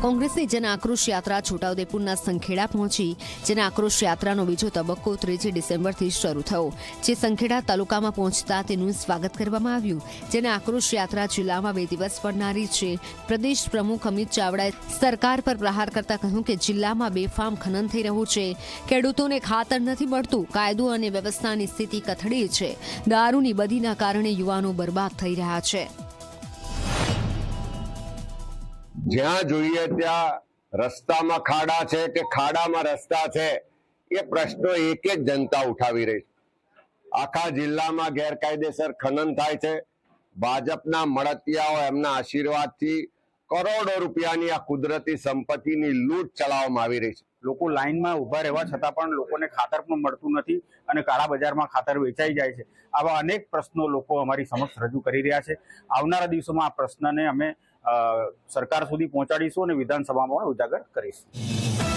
કોંગ્રેસની જન આક્રોશ યાત્રા છોટાઉદેપુરના સંખેડા પહોંચી. જેના આક્રોશ યાત્રાનો બીજો તબક્કો ત્રીજી ડિસેમ્બરથી શરૂ થયો. જે સંખેડા તાલુકામાં પહોંચતા તેનું સ્વાગત કરવામાં આવ્યું. જેના આક્રોશ યાત્રા જિલ્લામાં બે દિવસ પડનારી છે. પ્રદેશ પ્રમુખ અમિત ચાવડાએ સરકાર પર પ્રહાર કરતા કહ્યું કે જિલ્લામાં બેફામ ખનન થઈ રહ્યું છે. ખેડૂતોને ખાતર નથી મળતું. કાયદો અને વ્યવસ્થાની સ્થિતિ કથળી છે. દારૂની બદીના કારણે યુવાનો બરબાદ થઈ રહ્યા છે. જ્યાં જોઈએ ત્યાં રસ્તામાં ખાડા છે કે ખાડામાં રસ્તા છે, એ પ્રશ્નો એક જ જનતા ઉઠાવી રહી છે. આખા જિલ્લામાં ગેરકાયદેસર ખનન થાય છે. ભાજપના મળતિયાઓ એમના આશીર્વાદથી કરોડો રૂપિયાની આ કુદરતી સંપત્તિની લૂંટ ચલાવવામાં આવી રહી છે. લોકો લાઇનમાં ઊભા રહેવા છતાં પણ લોકોને ખાતર પણ મળતું નથી અને કાળા બજારમાં ખાતર વેચાઈ જાય છે. આવા અનેક પ્રશ્નો લોકો અમારી સમક્ષ રજૂ કરી રહ્યા છે. આવનારા દિવસોમાં આ પ્રશ્નને અમે સરકાર સુધી પહોંચાડીશું અને વિધાનસભામાં પણ ઉજાગર કરીશું.